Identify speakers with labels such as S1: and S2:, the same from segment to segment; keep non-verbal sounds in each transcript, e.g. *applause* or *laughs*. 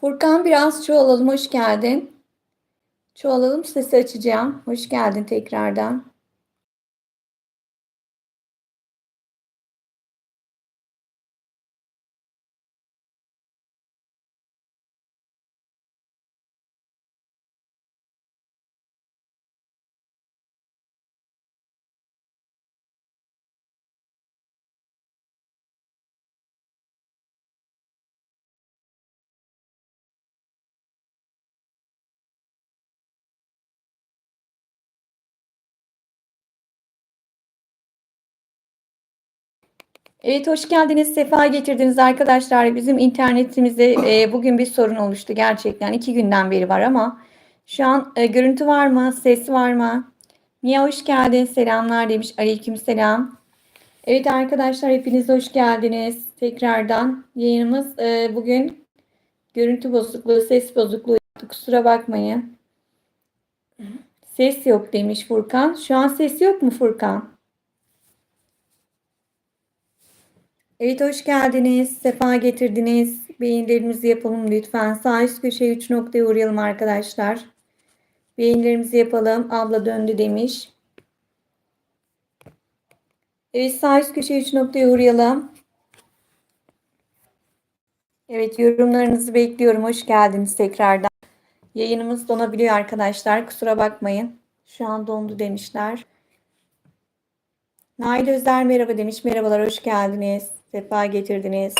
S1: Furkan biraz çoğalalım. Hoş geldin. Çoğalalım sesi açacağım. Hoş geldin tekrardan. Evet hoş geldiniz. Sefa getirdiniz arkadaşlar. Bizim internetimizde e, bugün bir sorun oluştu gerçekten. iki günden beri var ama şu an e, görüntü var mı? Ses var mı? Mia hoş geldin. Selamlar demiş. Aleyküm selam. Evet arkadaşlar hepiniz hoş geldiniz. Tekrardan yayınımız e, bugün görüntü bozukluğu, ses bozukluğu yaptı. Kusura bakmayın. Ses yok demiş Furkan. Şu an ses yok mu Furkan? Evet hoş geldiniz. Sefa getirdiniz. Beğenilerimizi yapalım lütfen. Sağ üst köşeye 3 noktaya uğrayalım arkadaşlar. Beğenilerimizi yapalım. Abla döndü demiş. Evet sağ üst köşeye 3 noktaya uğrayalım. Evet yorumlarınızı bekliyorum. Hoş geldiniz tekrardan. Yayınımız donabiliyor arkadaşlar. Kusura bakmayın. Şu an dondu demişler. Nail Özler merhaba demiş. Merhabalar hoş geldiniz. Sefa getirdiniz.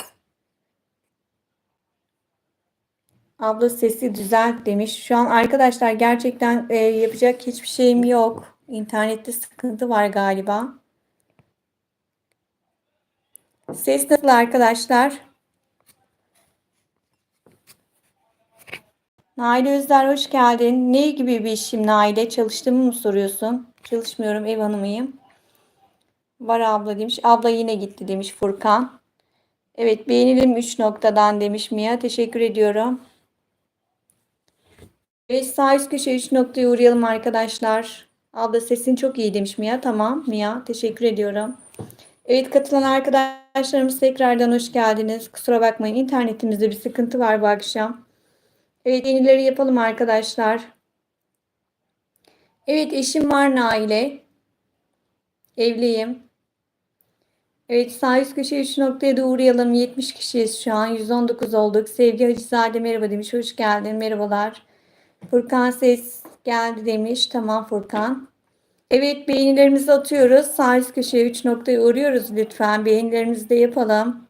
S1: Abla sesi düzelt demiş. Şu an arkadaşlar gerçekten e, yapacak hiçbir şeyim yok. İnternette sıkıntı var galiba. Ses nasıl arkadaşlar? Naile Özler hoş geldin. Ne gibi bir işim Naile? Çalıştığımı mı soruyorsun? Çalışmıyorum ev hanımıyım. Var abla demiş. Abla yine gitti demiş Furkan. Evet beğenelim 3 noktadan demiş Mia. Teşekkür ediyorum. Evet sağ üst köşe 3 noktaya uğrayalım arkadaşlar. Abla sesin çok iyi demiş Mia. Tamam Mia. Teşekkür ediyorum. Evet katılan arkadaşlarımız tekrardan hoş geldiniz. Kusura bakmayın internetimizde bir sıkıntı var bu akşam. Evet yenileri yapalım arkadaşlar. Evet eşim var Naile. Evliyim. Evet sağ üst köşe 3 noktaya da uğrayalım. 70 kişiyiz şu an. 119 olduk. Sevgi Hacızade merhaba demiş. Hoş geldin. Merhabalar. Furkan ses geldi demiş. Tamam Furkan. Evet beğenilerimizi atıyoruz. Sağ üst köşeye 3 noktaya uğruyoruz lütfen. Beğenilerimizi de yapalım.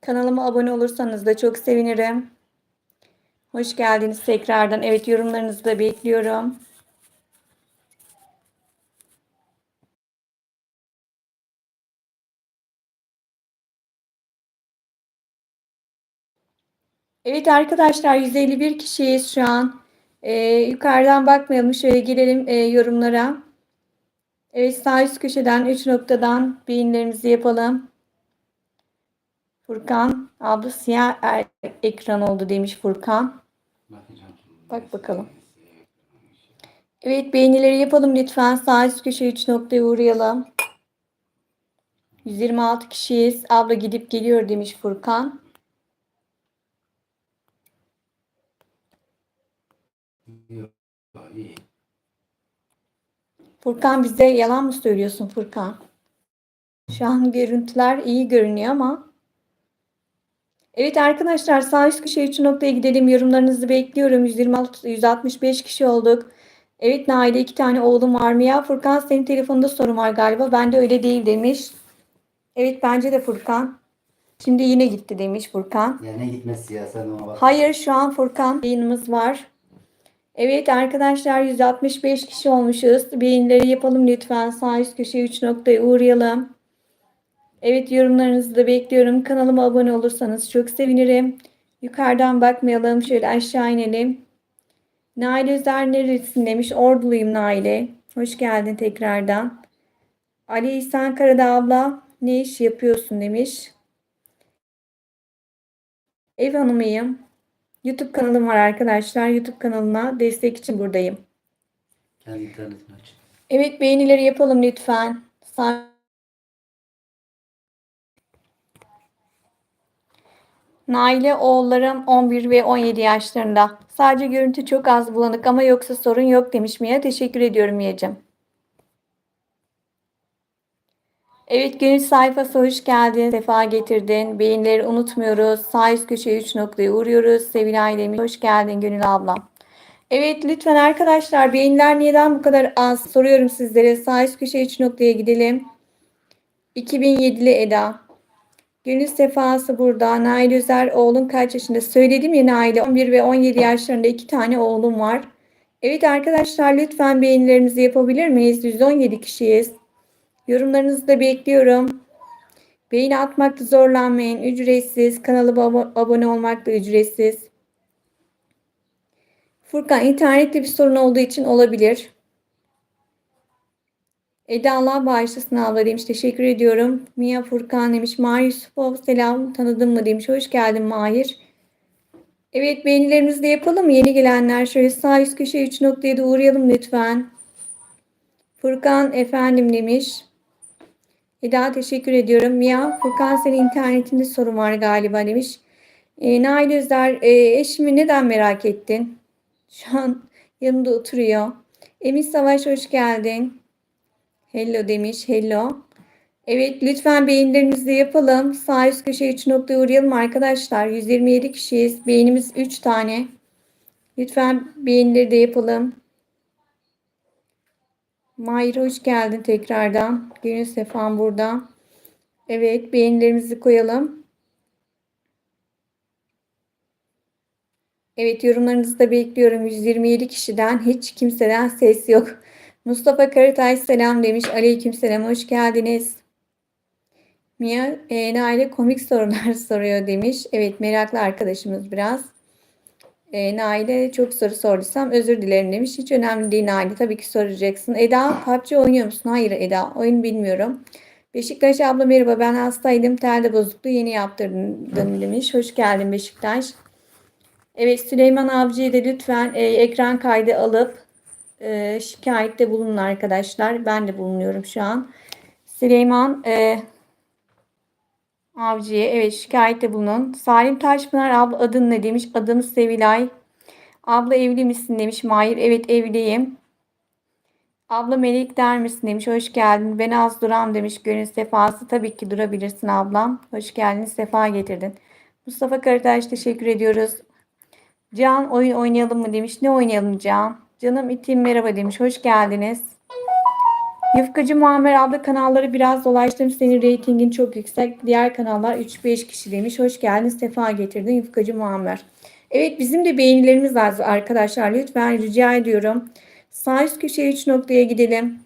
S1: Kanalıma abone olursanız da çok sevinirim. Hoş geldiniz tekrardan. Evet yorumlarınızı da bekliyorum. Evet arkadaşlar 151 kişiyiz şu an. Ee, yukarıdan bakmayalım. Şöyle girelim e, yorumlara. Evet sağ üst köşeden 3 noktadan beyinlerimizi yapalım. Furkan abla siyah er, ekran oldu demiş Furkan. Bak bakalım. Evet beğenileri yapalım lütfen. Sağ üst köşe 3 noktaya uğrayalım. 126 kişiyiz. Abla gidip geliyor demiş Furkan. Furkan bize yalan mı söylüyorsun Furkan? Şu an görüntüler iyi görünüyor ama. Evet arkadaşlar sağ üst köşe 3 noktaya gidelim. Yorumlarınızı bekliyorum. 126, 165 kişi olduk. Evet Nail'e iki tane oğlum var mı ya? Furkan senin telefonunda sorun var galiba. Ben de öyle değil demiş. Evet bence de Furkan. Şimdi yine gitti demiş Furkan.
S2: Ya ne gitmesi ya sen ona bak.
S1: Hayır şu an Furkan yayınımız var. Evet arkadaşlar 165 kişi olmuşuz. Beğenileri yapalım lütfen. Sağ üst köşeye 3 noktaya uğrayalım. Evet yorumlarınızı da bekliyorum. Kanalıma abone olursanız çok sevinirim. Yukarıdan bakmayalım. Şöyle aşağı inelim. Nail Özer neresin demiş. Orduluyum Nail'e. Hoş geldin tekrardan. Ali İhsan Karadağ abla ne iş yapıyorsun demiş. Ev hanımıyım. YouTube kanalım var arkadaşlar. YouTube kanalına destek için buradayım.
S2: Kendi internetini aç.
S1: Evet beğenileri yapalım lütfen. Sağ... Naile oğullarım 11 ve 17 yaşlarında. Sadece görüntü çok az bulanık ama yoksa sorun yok demiş Mia. Teşekkür ediyorum Mia'cığım. Evet gönül sayfası hoş geldin. Sefa getirdin. Beğenileri unutmuyoruz. Sağ üst köşeye 3 noktaya uğruyoruz. Sevilay demiş. Hoş geldin Gönül ablam. Evet lütfen arkadaşlar beğeniler neden bu kadar az soruyorum sizlere. Sağ üst köşeye 3 noktaya gidelim. 2007'li Eda. Gönül sefası burada. Nail Özer oğlun kaç yaşında? Söyledim ya Nail'e 11 ve 17 yaşlarında iki tane oğlum var. Evet arkadaşlar lütfen beğenilerimizi yapabilir miyiz? 117 kişiyiz. Yorumlarınızı da bekliyorum. Beğeni atmakta zorlanmayın. Ücretsiz. Kanalıma abo- abone olmak da ücretsiz. Furkan internette bir sorun olduğu için olabilir. Eda Allah bağışlasın abla demiş. Teşekkür ediyorum. Mia Furkan demiş. Mahir Yusufov selam tanıdın mı demiş. Hoş geldin Mahir. Evet beğenilerimizi de yapalım? Yeni gelenler şöyle sağ üst köşeye 3 noktaya da uğrayalım lütfen. Furkan efendim demiş. Eda teşekkür ediyorum. Mia Furkan senin internetinde sorun var galiba demiş. E, Nail Özer e, eşimi neden merak ettin? Şu an yanımda oturuyor. Emin Savaş hoş geldin. Hello demiş. Hello. Evet lütfen beğenilerimizi de yapalım. Sağ üst köşeye 3 noktaya uğrayalım arkadaşlar. 127 kişiyiz. Beğenimiz 3 tane. Lütfen beğenileri de yapalım. Mahir hoş geldin tekrardan. Gönül Sefan burada. Evet beğenilerimizi koyalım. Evet yorumlarınızı da bekliyorum. 127 kişiden hiç kimseden ses yok. Mustafa Karatay selam demiş. Aleyküm selam hoş geldiniz. Mia e, Nail'e komik sorular *laughs* soruyor demiş. Evet meraklı arkadaşımız biraz. E, Nail'e çok soru sorduysam özür dilerim demiş. Hiç önemli değil Nail'e tabii ki soracaksın. Eda PUBG oynuyor musun? Hayır Eda oyun bilmiyorum. Beşiktaş abla merhaba ben hastaydım telde bozukluğu yeni yaptırdım demiş. Hoş geldin Beşiktaş. Evet Süleyman Avcı'yı da lütfen e, ekran kaydı alıp e, şikayette bulunun arkadaşlar. Ben de bulunuyorum şu an. Süleyman e, Avcı'ya evet şikayette bulunun. Salim Taşpınar abla adın ne demiş. Adım Sevilay. Abla evli misin demiş. Mahir evet evliyim. Abla Melek der misin demiş. Hoş geldin. Ben az duram demiş. Gönül sefası. Tabii ki durabilirsin ablam. Hoş geldin. Sefa getirdin. Mustafa Karataş teşekkür ediyoruz. Can oyun oynayalım mı demiş. Ne oynayalım Can? Canım itim merhaba demiş. Hoş geldiniz. Yufkacı Muammer abla kanalları biraz dolaştım. Senin reytingin çok yüksek. Diğer kanallar 3-5 kişi demiş. Hoş geldin. Sefa getirdin Yufkacı Muammer. Evet bizim de beğenilerimiz var arkadaşlar. Lütfen rica ediyorum. Sağ üst köşeye 3 noktaya gidelim.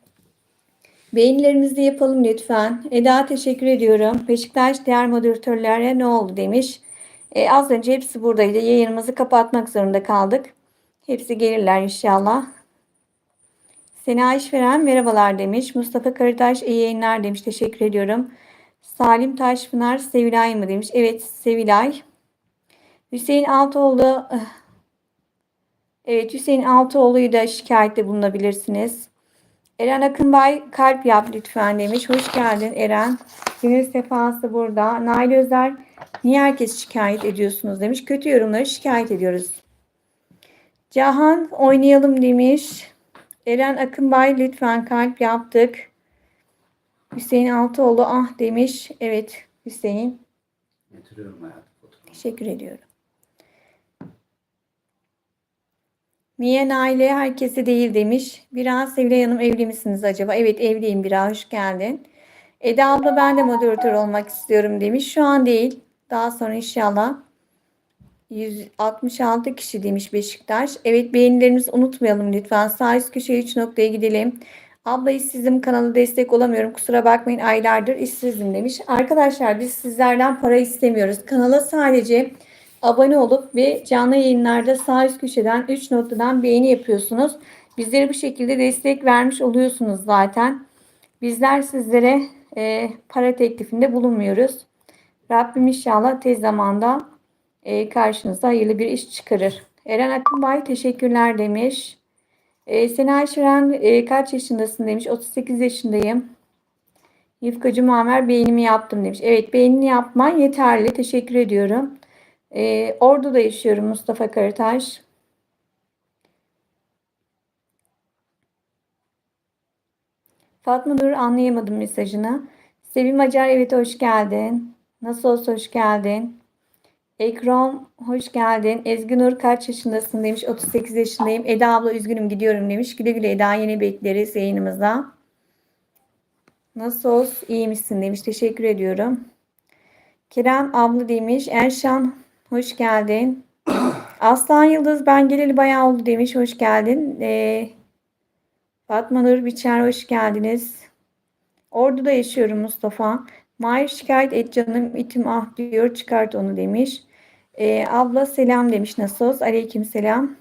S1: Beğenilerimizi yapalım lütfen. Eda teşekkür ediyorum. Beşiktaş diğer moderatörlere ne oldu demiş. E, az önce hepsi buradaydı. Yayınımızı kapatmak zorunda kaldık. Hepsi gelirler inşallah. Sena İşveren merhabalar demiş. Mustafa Karataş iyi yayınlar demiş. Teşekkür ediyorum. Salim Taşpınar Sevilay mı demiş. Evet Sevilay. Hüseyin Altıoğlu eh, Evet Hüseyin Altıoğlu'yu da şikayette bulunabilirsiniz. Eren Akınbay kalp yap lütfen demiş. Hoş geldin Eren. Gönül sefası burada. Nail Özer niye herkes şikayet ediyorsunuz demiş. Kötü yorumları şikayet ediyoruz. Cahan oynayalım demiş. Eren Akınbay lütfen kalp yaptık. Hüseyin Altıoğlu ah demiş. Evet Hüseyin.
S2: Getiriyorum hayatım.
S1: Teşekkür ediyorum. Mia Naile herkese değil demiş. Biraz Sevilay Hanım evli misiniz acaba? Evet evliyim biraz hoş geldin. Eda abla ben de moderatör olmak istiyorum demiş. Şu an değil. Daha sonra inşallah. 166 kişi demiş Beşiktaş. Evet beğenilerinizi unutmayalım lütfen. Sağ üst köşeye 3 noktaya gidelim. Abla işsizim kanala destek olamıyorum. Kusura bakmayın aylardır işsizim demiş. Arkadaşlar biz sizlerden para istemiyoruz. Kanala sadece abone olup ve canlı yayınlarda sağ üst köşeden 3 noktadan beğeni yapıyorsunuz. Bizlere bu şekilde destek vermiş oluyorsunuz zaten. Bizler sizlere e, para teklifinde bulunmuyoruz. Rabbim inşallah tez zamanda e, karşınıza hayırlı bir iş çıkarır. Eren Akınbay teşekkürler demiş. E, Sena Şiren e, kaç yaşındasın demiş. 38 yaşındayım. Yufkacı Muammer beğenimi yaptım demiş. Evet beğenini yapman yeterli. Teşekkür ediyorum. Ee, Ordu'da yaşıyorum Mustafa Karataş. Fatma Nur anlayamadım mesajını. Sevim Acar evet hoş geldin. Nasıl olsa hoş geldin. Ekrom hoş geldin. Ezgi Nur kaç yaşındasın demiş. 38 yaşındayım. Eda abla üzgünüm gidiyorum demiş. Güle güle Eda yine bekleriz yayınımıza. Nasıl olsun iyi misin demiş. Teşekkür ediyorum. Kerem abla demiş. Erşan hoş geldin. *coughs* Aslan Yıldız ben geleli bayağı oldu demiş. Hoş geldin. Ee, Fatma Nur Biçer hoş geldiniz. Ordu'da yaşıyorum Mustafa. Mahir şikayet et canım itim ah diyor çıkart onu demiş. Ee, abla selam demiş Nasos. Aleyküm selam.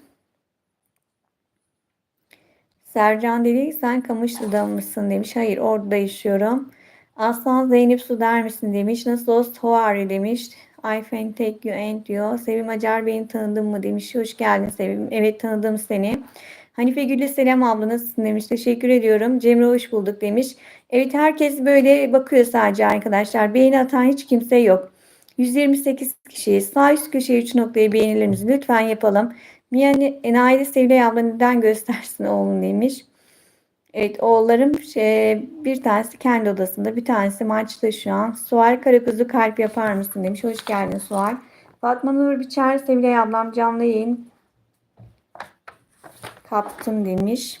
S1: Sercan dedi sen Kamışlı'da mısın demiş. Hayır Ordu'da yaşıyorum. Aslan Zeynep Su der misin demiş. Nasos you demiş. I can take you and diyor. Sevim Acar beni tanıdın mı demiş. Hoş geldin Sevim. Evet tanıdım seni. Hanife Gül'e selam abla nasılsın demiş. Teşekkür ediyorum. Cemre hoş bulduk demiş. Evet herkes böyle bakıyor sadece arkadaşlar. Beğeni atan hiç kimse yok. 128 kişiyiz. Sağ üst köşeye 3 noktayı beğenilerimizi lütfen yapalım. Mia Enayi Sevilay abla neden göstersin oğlum demiş. Evet oğullarım şey, bir tanesi kendi odasında bir tanesi maçta şu an. Sual Karakuzu kalp yapar mısın demiş. Hoş geldin Sual. Fatma Nur Biçer Sevilay ablam canlı yayın kaptım demiş.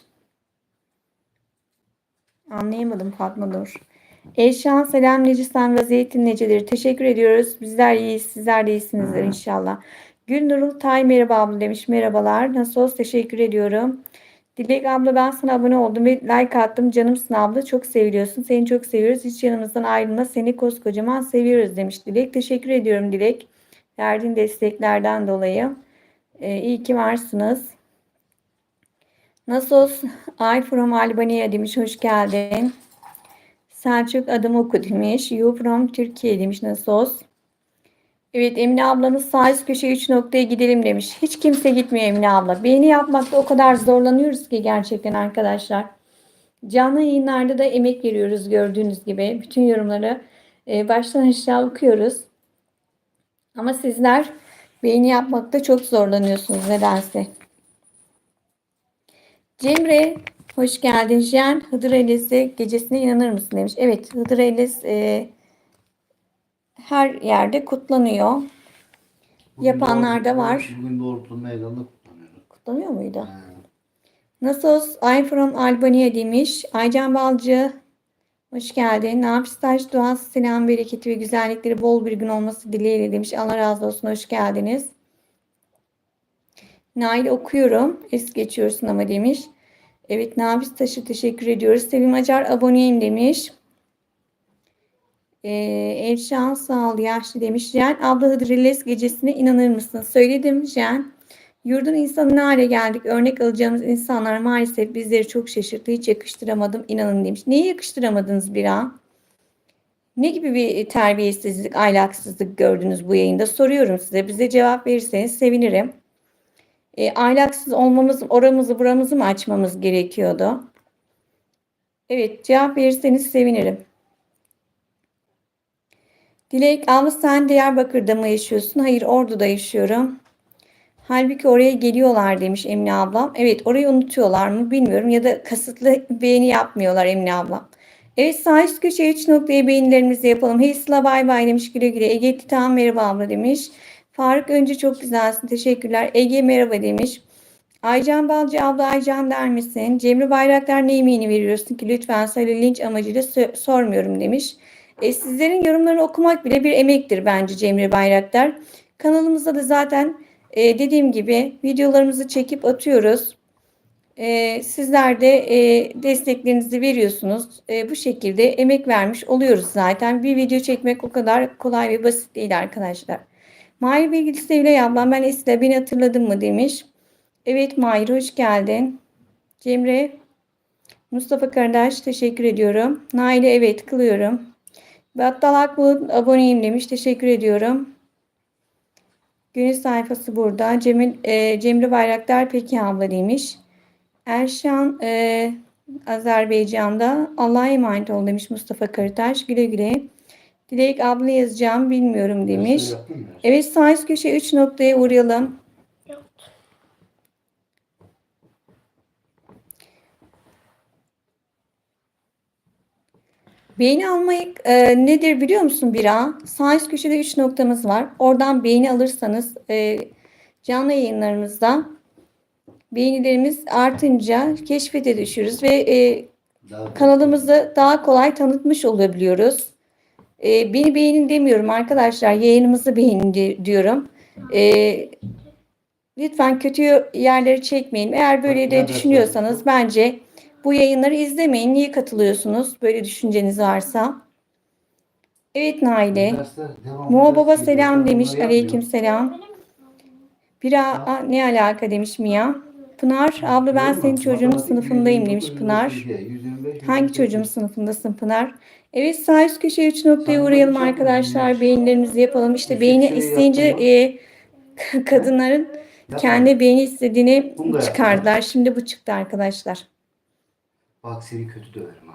S1: Anlayamadım Fatma Nur. Eşan selam Neci sen vaziyetin necedir? Teşekkür ediyoruz. Bizler iyiyiz. Sizler de iyisinizdir inşallah. Gülnurul Tay merhaba abla demiş. Merhabalar. Nasıl olsun teşekkür ediyorum. Dilek abla ben sana abone oldum ve like attım. Canımsın abla. Çok seviliyorsun. Seni çok seviyoruz. Hiç yanımızdan ayrılma. Seni koskocaman seviyoruz demiş Dilek. Teşekkür ediyorum Dilek. Verdiğin desteklerden dolayı. Ee, iyi ki varsınız. Nasıl olsun? I from Albania demiş. Hoş geldin. Selçuk adım oku demiş. You from Türkiye demiş. Nasıl olsun? Evet Emine ablamız sağ üst köşe 3 noktaya gidelim demiş. Hiç kimse gitmiyor Emine abla. Beğeni yapmakta o kadar zorlanıyoruz ki gerçekten arkadaşlar. Canlı yayınlarda da emek veriyoruz gördüğünüz gibi. Bütün yorumları e, baştan aşağı okuyoruz. Ama sizler beğeni yapmakta çok zorlanıyorsunuz nedense. Cemre hoş geldin. Jen Hıdır Eylesi gecesine inanır mısın demiş. Evet Hıdır Eyles e, her yerde kutlanıyor. Yapanlar da var.
S2: Bugün doğrultu meydanında kutlanıyordu.
S1: Kutlanıyor muydu?
S2: Ha.
S1: Nasılsınız? I from Albania demiş. Aycan Balcı hoş geldin. Nafistaş duası selam bereketi ve güzellikleri bol bir gün olması dileğiyle demiş. Allah razı olsun. Hoş geldiniz. Nail okuyorum. Es geçiyorsun ama demiş. Evet Nabis Taş'ı teşekkür ediyoruz. Sevim Acar aboneyim demiş. Ee, Evşan sağ yaşlı demiş. Jen abla Hıdrellez gecesine inanır mısın? Söyledim Jen. Yurdun insanı ne hale geldik? Örnek alacağımız insanlar maalesef bizleri çok şaşırttı. Hiç yakıştıramadım inanın demiş. Neyi yakıştıramadınız bir an? Ne gibi bir terbiyesizlik, ahlaksızlık gördünüz bu yayında? Soruyorum size. Bize cevap verirseniz sevinirim. E, ahlaksız olmamız, oramızı buramızı mı açmamız gerekiyordu? Evet, cevap verirseniz sevinirim. Dilek, ama sen Diyarbakır'da mı yaşıyorsun? Hayır, Ordu'da yaşıyorum. Halbuki oraya geliyorlar demiş Emine ablam. Evet, orayı unutuyorlar mı bilmiyorum ya da kasıtlı beğeni yapmıyorlar Emine ablam. Evet, sağ üst köşeye 3 noktaya beğenilerimizi yapalım. Hey Sıla bay bay demiş güle güle. Ege Titan merhaba abla demiş. Faruk önce çok güzelsin. Teşekkürler. Ege merhaba demiş. Aycan Balcı abla Aycan der misin? Cemre Bayraktar ne yemeğini veriyorsun ki lütfen söyle linç amacıyla sormuyorum demiş. E, sizlerin yorumlarını okumak bile bir emektir bence Cemre Bayraktar. Kanalımızda da zaten e, dediğim gibi videolarımızı çekip atıyoruz. E, sizler de e, desteklerinizi veriyorsunuz. E, bu şekilde emek vermiş oluyoruz zaten. Bir video çekmek o kadar kolay ve basit değil arkadaşlar. Mahir Bilgili Sevilay ablam ben Esra beni hatırladın mı demiş. Evet Mahir hoş geldin. Cemre Mustafa kardeş teşekkür ediyorum. Nail'e evet kılıyorum. Battal Akbulut aboneyim demiş. Teşekkür ediyorum. Günün sayfası burada. Cemil, e, Cemre Bayraktar peki abla demiş. Erşan e, Azerbaycan'da Allah'a emanet ol demiş Mustafa Karataş. Güle güle. Dilek abla yazacağım bilmiyorum demiş. Evet sağ üst köşe 3 noktaya uğrayalım. Beğeni almayı e, nedir biliyor musun Bira? Sağ üst köşede 3 noktamız var. Oradan beğeni alırsanız e, canlı yayınlarımızda beğenilerimiz artınca keşfete düşürüz ve e,
S2: Daha
S1: kanalımızı daha kolay tanıtmış olabiliyoruz. Ee, beni beğenin demiyorum arkadaşlar. Yayınımızı beğenin di- diyorum. Ee, lütfen kötü yerleri çekmeyin. Eğer böyle de düşünüyorsanız bence bu yayınları izlemeyin. Niye katılıyorsunuz? Böyle düşünceniz varsa. Evet Naile.
S2: Edersin.
S1: Baba selam demiş. Aleyküm selam. Bira ne alaka demiş Mia. Pınar abla ben senin çocuğunun sınıfındayım
S2: 129,
S1: demiş Pınar.
S2: 125,
S1: Hangi
S2: 128.
S1: çocuğun sınıfındasın Pınar? Evet sağ üst köşeye 3 noktaya uğrayalım arkadaşlar.
S2: beğenmiş.
S1: Beğenilerimizi yapalım. İşte
S2: şey
S1: isteyince e, kadınların kendi beğeni istediğini çıkardılar. Şimdi bu çıktı arkadaşlar.
S2: Bak seni kötü döverim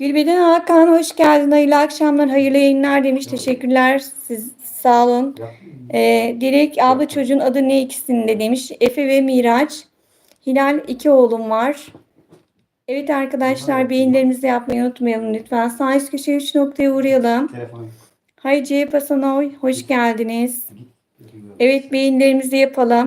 S1: Gülbeden Hakan hoş geldin. Hayırlı akşamlar, hayırlı yayınlar demiş. Teşekkürler. Siz sağ olun. Ee, Dilek abla çocuğun adı ne ikisinde demiş. Efe ve Miraç. Hilal iki oğlum var. Evet arkadaşlar beğenilerimizi yapmayı unutmayalım lütfen. Sağ üst köşeye 3 noktaya uğrayalım.
S2: Telefon.
S1: Hay C Pasanoy hoş geldiniz. Evet beğenilerimizi yapalım.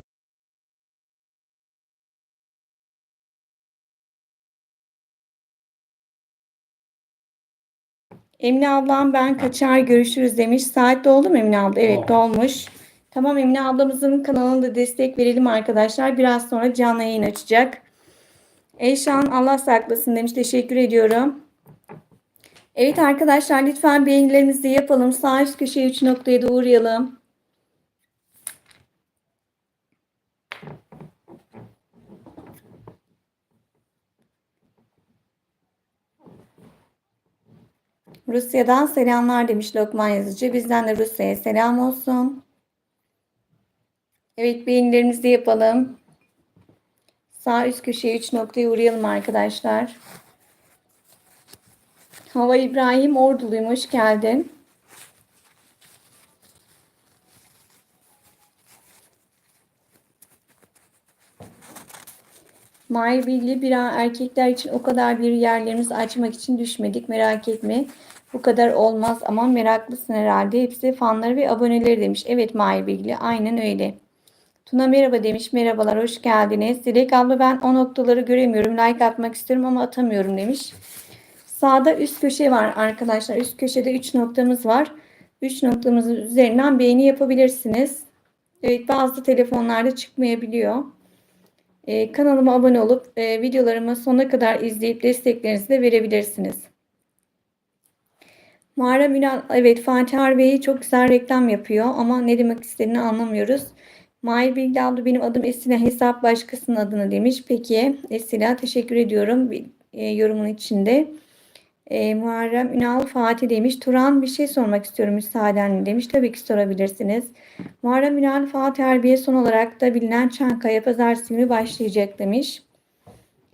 S1: Emine ablam ben kaçar görüşürüz demiş. Saat doldu mu Emine abla? Evet dolmuş. Tamam Emine ablamızın kanalına da destek verelim arkadaşlar. Biraz sonra canlı yayın açacak. Eyşan Allah saklasın demiş. Teşekkür ediyorum. Evet arkadaşlar lütfen beğenilerimizi yapalım. Sağ üst köşeye 3 noktaya da uğrayalım. Rusya'dan selamlar demiş Lokman Yazıcı. Bizden de Rusya'ya selam olsun. Evet beğenilerimizi yapalım. Sağ üst köşeye 3 noktaya uğrayalım arkadaşlar. Hava İbrahim Orduluyum. Hoş geldin. Mahir Bilgi bir erkekler için o kadar bir yerlerimizi açmak için düşmedik. Merak etme. Bu kadar olmaz ama meraklısın herhalde. Hepsi fanları ve aboneleri demiş. Evet Mahir Bilgi aynen öyle. Tuna merhaba demiş. Merhabalar hoş geldiniz. Dilek abla ben o noktaları göremiyorum. Like atmak istiyorum ama atamıyorum demiş. Sağda üst köşe var arkadaşlar. Üst köşede 3 noktamız var. 3 noktamızın üzerinden beğeni yapabilirsiniz. Evet bazı telefonlarda çıkmayabiliyor. Ee, kanalıma abone olup e, videolarımı sonuna kadar izleyip desteklerinizi de verebilirsiniz. Muharrem Ünal, evet Fatih Harbiye'yi çok güzel reklam yapıyor ama ne demek istediğini anlamıyoruz. Mahir Bilgi abla benim adım Esila hesap başkasının adını demiş. Peki Esila teşekkür ediyorum e, yorumun içinde. E, Muharrem Ünal Fatih demiş. Turan bir şey sormak istiyorum müsaadenle demiş. Tabii ki sorabilirsiniz. Muharrem Ünal Fatih Harbiye son olarak da bilinen Çankaya Pazartesi günü başlayacak demiş.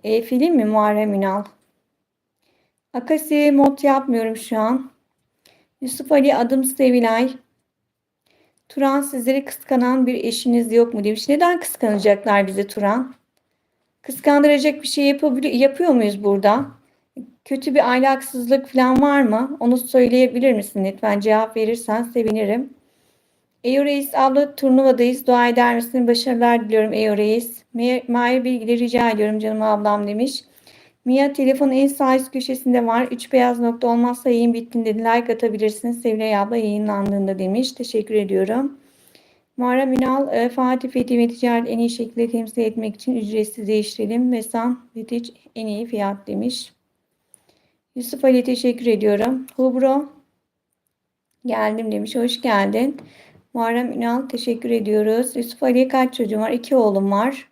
S1: E, film mi Muharrem Ünal? Akasi mod yapmıyorum şu an. Yusuf Ali adım Sevilay. Turan sizleri kıskanan bir eşiniz yok mu demiş. Neden kıskanacaklar bizi Turan? Kıskandıracak bir şey yapabiliyor, yapıyor muyuz burada? Kötü bir ahlaksızlık falan var mı? Onu söyleyebilir misin lütfen? Cevap verirsen sevinirim. Eyo Reis abla turnuvadayız. Dua eder misin? Başarılar diliyorum Eyo Reis. Ma- Mahir bilgileri rica ediyorum canım ablam demiş. Mia telefonun en sağ üst köşesinde var. Üç beyaz nokta olmazsa yayın bittiğinde de like atabilirsin. Sevilay abla yayınlandığında demiş. Teşekkür ediyorum. Muharrem Ünal, e, Fatih Fethi ve Ticaret en iyi şekilde temsil etmek için ücretsiz değiştirelim. Vesan Fethi en iyi fiyat demiş. Yusuf Ali teşekkür ediyorum. Hubro Geldim demiş. Hoş geldin. Muharrem Ünal teşekkür ediyoruz. Yusuf Ali'ye kaç çocuğum var? İki oğlum var.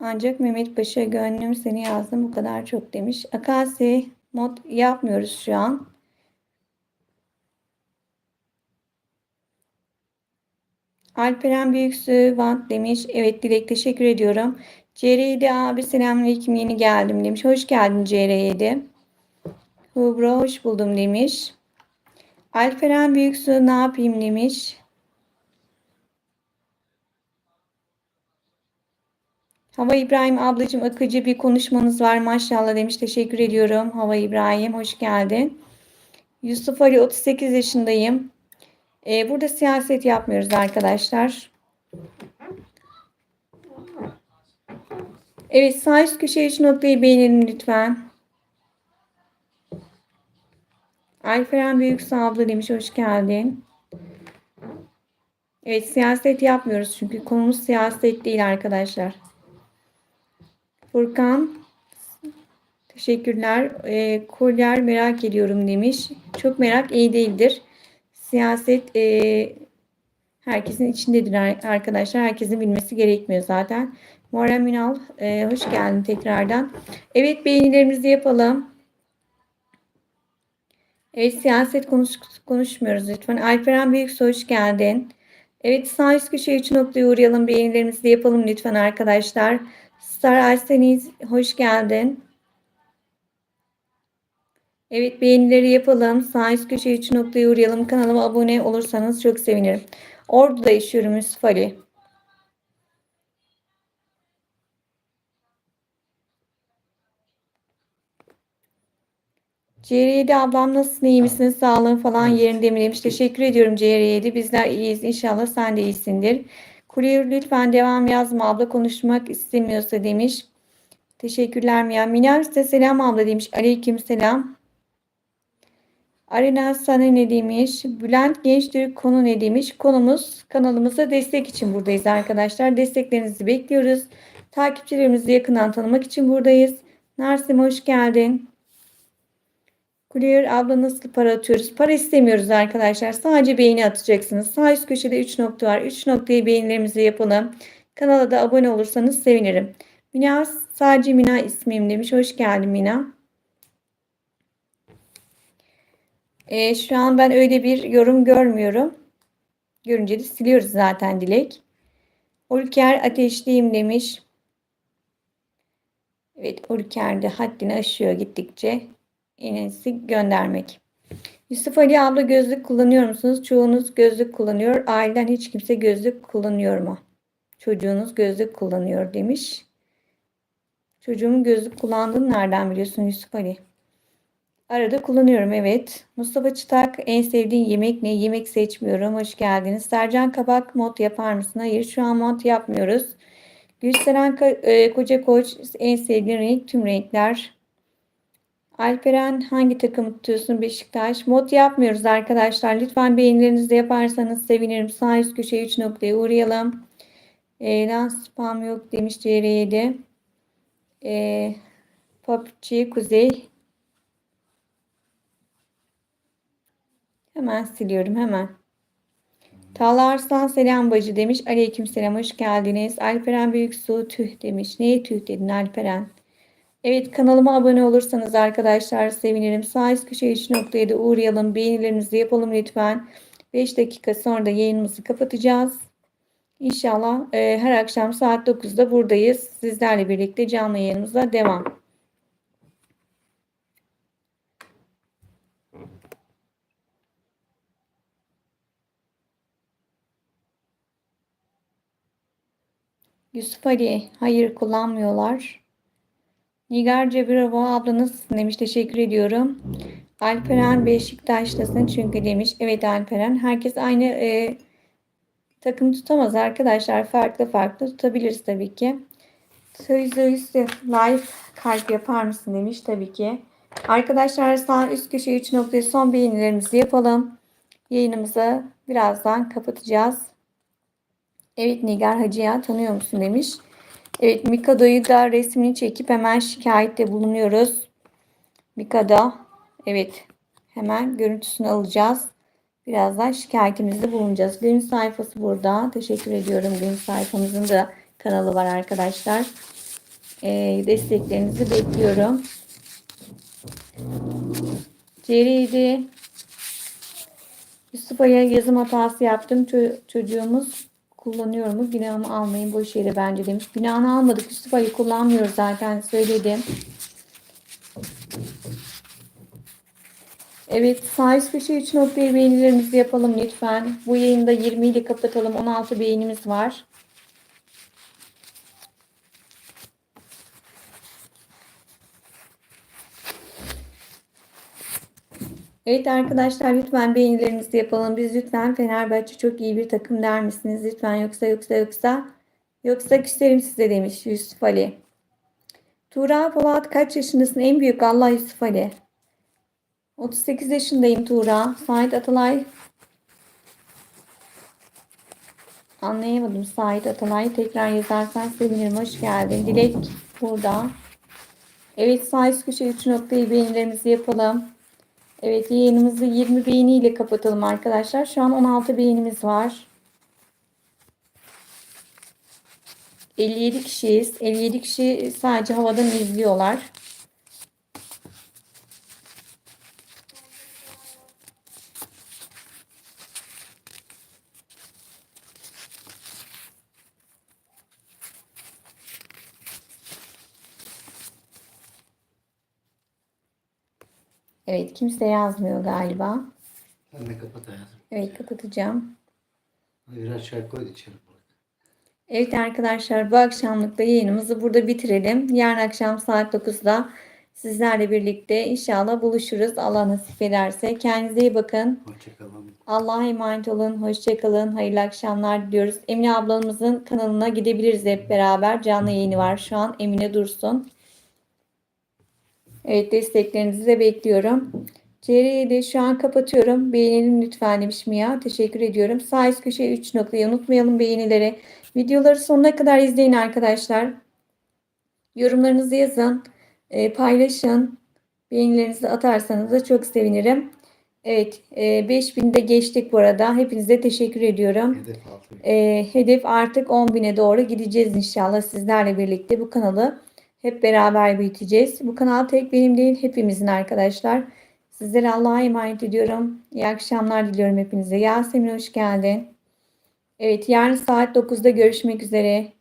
S1: Ancak Mehmet Paşa gönlüm seni yazdım bu kadar çok demiş. Akasi mod yapmıyoruz şu an. Alperen Büyüksü Vant demiş. Evet Dilek teşekkür ediyorum. CR7 abi selamünaleyküm yeni geldim demiş. Hoş geldin CR7. Hubra hoş buldum demiş. Alperen Büyüksü ne yapayım demiş. Hava İbrahim ablacığım akıcı bir konuşmanız var maşallah demiş. Teşekkür ediyorum. Hava İbrahim hoş geldin. Yusuf Ali 38 yaşındayım. Ee, burada siyaset yapmıyoruz arkadaşlar. Evet sağ üst köşe 3 noktayı beğenelim lütfen. Alperen Büyük abla demiş hoş geldin. Evet siyaset yapmıyoruz çünkü konumuz siyaset değil arkadaşlar. Furkan teşekkürler. E, kolyer merak ediyorum demiş. Çok merak iyi değildir. Siyaset e, herkesin içindedir ar- arkadaşlar. Herkesin bilmesi gerekmiyor zaten. Muharrem Ünal e, hoş geldin tekrardan. Evet beğenilerimizi yapalım. Evet siyaset konuş, konuşmuyoruz lütfen. Alperen Büyüksoy hoş geldin. Evet sağ üst köşeye 3 noktaya uğrayalım. Beğenilerimizi de yapalım lütfen arkadaşlar. Star Arseniz hoş geldin. Evet beğenileri yapalım. Sağ üst köşeye 3 noktaya uğrayalım. Kanalıma abone olursanız çok sevinirim. Ordu'da yaşıyorum Yusuf Ali. CR7 ablam nasılsın iyi misin? Sağlığın falan yerinde mi demiş. Teşekkür ediyorum CR7. Bizler iyiyiz. İnşallah sen de iyisindir. Kuryer lütfen devam yazma abla konuşmak istemiyorsa demiş. Teşekkürler Mia. Miner size selam abla demiş. Aleyküm selam. Arena sana ne demiş? Bülent Gençtürk konu ne demiş? Konumuz kanalımıza destek için buradayız arkadaşlar. Desteklerinizi bekliyoruz. Takipçilerimizi yakından tanımak için buradayız. Narsim hoş geldin. Clear abla nasıl para atıyoruz? Para istemiyoruz arkadaşlar. Sadece beğeni atacaksınız. Sağ üst köşede 3 nokta var. 3 noktayı beğenilerimizi yapalım. Kanala da abone olursanız sevinirim. Mina sadece Mina ismim demiş. Hoş geldin Mina. Ee, şu an ben öyle bir yorum görmüyorum. Görünce de siliyoruz zaten Dilek. Ulker ateşliyim demiş. Evet Ulker de haddini aşıyor gittikçe. En iyisi göndermek. Yusuf Ali abla gözlük kullanıyor musunuz? Çoğunuz gözlük kullanıyor. Aileden hiç kimse gözlük kullanıyor mu? Çocuğunuz gözlük kullanıyor demiş. Çocuğumun gözlük kullandığını nereden biliyorsun Yusuf Ali? Arada kullanıyorum evet. Mustafa Çıtak en sevdiğin yemek ne? Yemek seçmiyorum. Hoş geldiniz. Sercan Kabak mod yapar mısın? Hayır şu an mod yapmıyoruz. Gülseren e, Koca Koç en sevdiğin renk tüm renkler. Alperen hangi takımı tutuyorsun Beşiktaş? Mod yapmıyoruz arkadaşlar. Lütfen beğenilerinizi de yaparsanız sevinirim. Sağ üst köşeye 3 noktaya uğrayalım. E, spam yok demiş CR7. E, PUBG Kuzey. Hemen siliyorum hemen. Tağla Arslan selam bacı demiş. Aleyküm selam hoş geldiniz. Alperen Büyüksu tüh demiş. Neye tüh dedin Alperen? Evet kanalıma abone olursanız arkadaşlar sevinirim. Sağ üst köşeye 3 noktaya da uğrayalım. Beğenilerinizi yapalım lütfen. 5 dakika sonra da yayınımızı kapatacağız. İnşallah e, her akşam saat 9'da buradayız. Sizlerle birlikte canlı yayınımıza devam. Yusuf Ali, hayır kullanmıyorlar. Nigar Cebirova abla nasılsın demiş. Teşekkür ediyorum. Alperen Beşiktaş'tasın çünkü demiş. Evet Alperen. Herkes aynı e, takım tutamaz arkadaşlar. Farklı farklı tutabiliriz tabii ki. Sözde üstü live kalp yapar mısın demiş tabii ki. Arkadaşlar sağ üst köşe 3 noktaya son beğenilerimizi yapalım. Yayınımızı birazdan kapatacağız. Evet Nigar Hacıya tanıyor musun demiş. Evet Mikado'yu da resmini çekip hemen şikayette bulunuyoruz. Mikado evet Hemen görüntüsünü alacağız. Birazdan şikayetimizde bulunacağız. Günün sayfası burada. Teşekkür ediyorum. Günün sayfamızın da kanalı var arkadaşlar. Ee, desteklerinizi bekliyorum. Ceriydi. Yusuf'a yazım hatası yaptım. Ço- çocuğumuz kullanıyor mu? Günahımı almayın boş yere bence demiş. Günahını almadık. Yusuf Ali kullanmıyoruz zaten söyledim. Evet sağ üst köşe 3 noktayı beğenilerimizi yapalım lütfen. Bu yayında 20 ile kapatalım. 16 beğenimiz var. Evet arkadaşlar lütfen beğenilerinizi yapalım. Biz lütfen Fenerbahçe çok iyi bir takım der misiniz? Lütfen yoksa yoksa yoksa yoksa küserim size demiş Yusuf Ali. Tuğra Polat kaç yaşındasın? En büyük Allah Yusuf Ali. 38 yaşındayım Tuğra. Sait Atalay. Anlayamadım Sait Atalay. Tekrar yazarsan sevinirim. Hoş geldin. Dilek burada. Evet sağ üst köşe 3 noktayı beğenilerimizi yapalım. Evet yayınımızı 20 beğeniyle kapatalım arkadaşlar. Şu an 16 beğenimiz var. 57 kişiyiz. 57 kişi sadece havadan izliyorlar. Evet kimse yazmıyor galiba.
S2: Sen de kapat hayatım.
S1: Evet kapatacağım.
S2: Biraz çay koy da içelim.
S1: Evet arkadaşlar bu akşamlık da yayınımızı burada bitirelim. Yarın akşam saat 9'da sizlerle birlikte inşallah buluşuruz. Allah nasip ederse. Kendinize iyi bakın.
S2: Hoşçakalın.
S1: Allah'a emanet olun. Hoşçakalın. Hayırlı akşamlar diliyoruz. Emine ablamızın kanalına gidebiliriz hep beraber. Canlı yayını var şu an. Emine Dursun. Evet desteklerinizi de bekliyorum. CR'yi de şu an kapatıyorum. Beğenelim lütfen demiş Mia. Teşekkür ediyorum. Sağ üst köşeye 3 noktayı unutmayalım beğenileri. Videoları sonuna kadar izleyin arkadaşlar. Yorumlarınızı yazın. e, paylaşın. Beğenilerinizi atarsanız da çok sevinirim. Evet, e, 5000'de geçtik bu arada. Hepinize teşekkür ediyorum.
S2: Hedef altı.
S1: E, hedef artık 10.000'e doğru gideceğiz inşallah sizlerle birlikte bu kanalı hep beraber büyüteceğiz. Bu kanal tek benim değil, hepimizin arkadaşlar. Sizlere Allah'a emanet ediyorum. İyi akşamlar diliyorum hepinize. Yasemin hoş geldin. Evet, yarın saat 9'da görüşmek üzere.